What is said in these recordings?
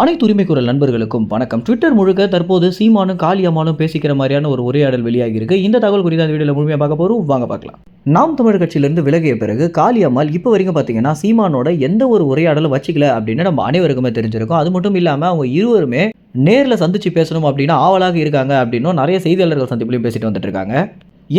அனைத்து உரிமை குரல் நண்பர்களுக்கும் வணக்கம். ட்விட்டர் முழுக்க தற்போது சீமானும் காளியம்மானும் பேசிக்கிற மாதிரியான ஒரு உரையாடல் வெளியாகியிருக்கு. இந்த தகவல் குறித்து அந்த வீடியோவில் முழுமையாக பார்க்க போகிறோம் வாங்க பார்க்கலாம். நாம் தமிழர் கட்சியிலிருந்து விலகிய பிறகு காளியம்மாள் இப்போ வரைக்கும் பார்த்தீங்கன்னா சீமானோட எந்த ஒரு உரையாடலும் வச்சுக்கல அப்படின்னு நம்ம அனைவருக்குமே தெரிஞ்சிருக்கும். அது மட்டும் இல்லாமல் அவங்க இருவருமே நேரில் சந்திச்சு பேசணும் அப்படின்னா ஆவலாக இருக்காங்க அப்படின்னும் நிறைய செய்தியாளர்கள் சந்திப்புலையும் பேசிட்டு வந்துட்டு இருக்காங்க.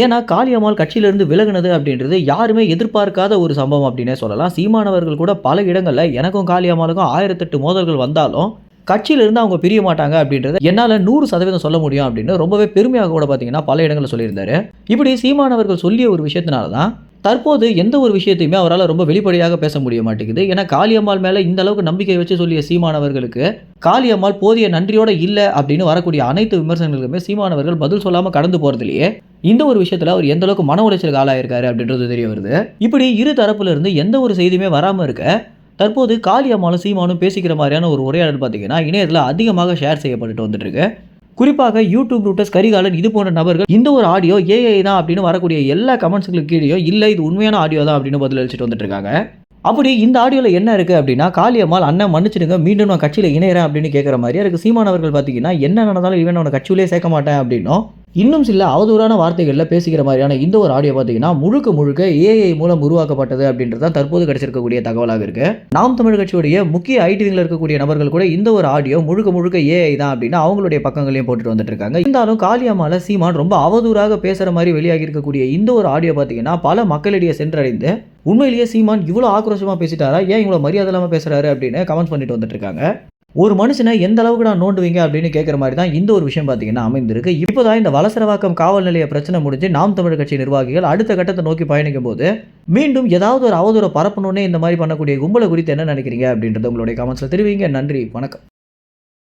ஏன்னா காளியம்மாள் கட்சியிலிருந்து விலகினது அப்படின்றது யாருமே எதிர்பார்க்காத ஒரு சம்பவம் அப்படின்னே சொல்லலாம். சீமானவர்கள் கூட பல இடங்களில் எனக்கும் காளியம்மாளுக்கும் ஆயிரத்தெட்டு மோதல்கள் வந்தாலும் கட்சியிலிருந்து அவங்க பிரிய மாட்டாங்க அப்படின்றத என்னால் நூறு சதவீதம் சொல்ல முடியும் அப்படின்னு ரொம்பவே பெருமையாக கூட பார்த்தீங்கன்னா பல இடங்களில் சொல்லியிருந்தாரு. இப்படி சீமானவர்கள் சொல்லிய ஒரு விஷயத்தினால தான் தற்போது எந்த ஒரு விஷயத்தையுமே அவரால் ரொம்ப வெளிப்படையாக பேச முடிய மாட்டேங்குது. ஏன்னா காளியம்மாள் மேலே இந்த அளவுக்கு நம்பிக்கை வச்சு சொல்லிய சீமானவர்களுக்கு காளியம்மாள் போதிய நன்றியோட இல்லை அப்படின்னு வரக்கூடிய அனைத்து விமர்சனங்களுக்குமே சீமானவர்கள் பதில் சொல்லாமல் கடந்து போகிறதுலையே இந்த ஒரு விஷயத்தில் அவர் எந்த அளவுக்கு மன உளைச்சலுக்கு ஆளாயிருக்காரு அப்படின்றது தெரிய வருது. இப்படி இரு தரப்புலேருந்து எந்த ஒரு செய்தியுமே வராமல் இருக்க தற்போது காளியம்மாளும் சீமானும் பேசிக்கிற மாதிரியான ஒரு உரையாடல் பார்த்தீங்கன்னா இணையத்தில் அதிகமாக ஷேர் செய்யப்பட்டுட்டு வந்துட்டுருக்கு குறிப்பாக யூடியூப் ரூட்டர்ஸ் கரிகாலன் இது போன்ற நபர்கள் இந்த ஒரு ஆடியோ ஏஐ தான் அப்படின்னு வரக்கூடிய எல்லா கமெண்ட்ஸுகளுக்கு கீழே இல்லை இது உண்மையான ஆடியோ தான் அப்படின்னு பதில் அளிச்சுட்டு வந்துட்டு இருக்காங்க. அப்படி இந்த ஆடியோவில் என்ன இருக்குது அப்படின்னா காளியம்மாள் அண்ணன் மன்னிச்சிடுங்க மீண்டும் நான் கட்சியில் இணையறேன் அப்படின்னு கேட்குற மாதிரி அதுக்கு சீமானவர்கள் பார்த்தீங்கன்னா என்ன நடந்தாலும் இவன் அவனை கட்சியிலே சேர்க்க மாட்டேன் அப்படின்னும். இன்னும் சில அவதூறான வார்த்தைகளில் பேசிக்கிற மாதிரியான இந்த ஒரு ஆடியோ பார்த்தீங்கன்னா முழுக்க முழுக்க ஏஐ மூலம் உருவாக்கப்பட்டது அப்படின்றது தான் தற்போது கிடைச்சிருக்கக்கூடிய தகவலாக இருக்கு. நாம் தமிழ் கட்சியுடைய முக்கிய ஐடிவிங்கில் இருக்கக்கூடிய நபர்கள் கூட இந்த ஒரு ஆடியோ முழுக்க முழுக்க ஏஐ தான் அப்படின்னு அவங்களுடைய பக்கங்களையும் போட்டுட்டு வந்துட்டு இருக்காங்க. இருந்தாலும் காளியம்மால சீமான் ரொம்ப அவதூறாக பேசுகிற மாதிரி வெளியாகி இருக்கக்கூடிய இந்த ஒரு ஆடியோ பார்த்தீங்கன்னா பல மக்களிடையே சென்றடைந்து உண்மையிலேயே சீமான் இவ்வளோ ஆக்ரோஷமாக பேசிட்டாரா? ஏன் இவ்வளோ மரியாதை இல்லாமல் பேசுகிறாரு அப்படின்னு கமெண்ட்ஸ் பண்ணிட்டு வந்துட்டு இருக்காங்க. ஒரு மனுஷனை எந்த அளவுக்கு நான் நோண்டுவீங்க அப்படின்னு கேட்குற மாதிரி தான் இந்த ஒரு விஷயம் பார்த்தீங்கன்னா அமைந்திருக்கு. இப்போதான் இந்த வலசரவாக்கம் காவல் நிலைய பிரச்சனை முடிஞ்சு நாம் தமிழ் கட்சி நிர்வாகிகள் அடுத்த கட்டத்தை நோக்கி பயணிக்கும் போது மீண்டும் ஏதாவது ஒரு அவதூறு பரப்பணுன்னே இந்த மாதிரி பண்ணக்கூடிய கும்பலை குறித்து என்ன நினைக்கிறீங்க அப்படின்றத உங்களுடைய கமெண்ட்ஸில் தெரிவிங்க. நன்றி வணக்கம்.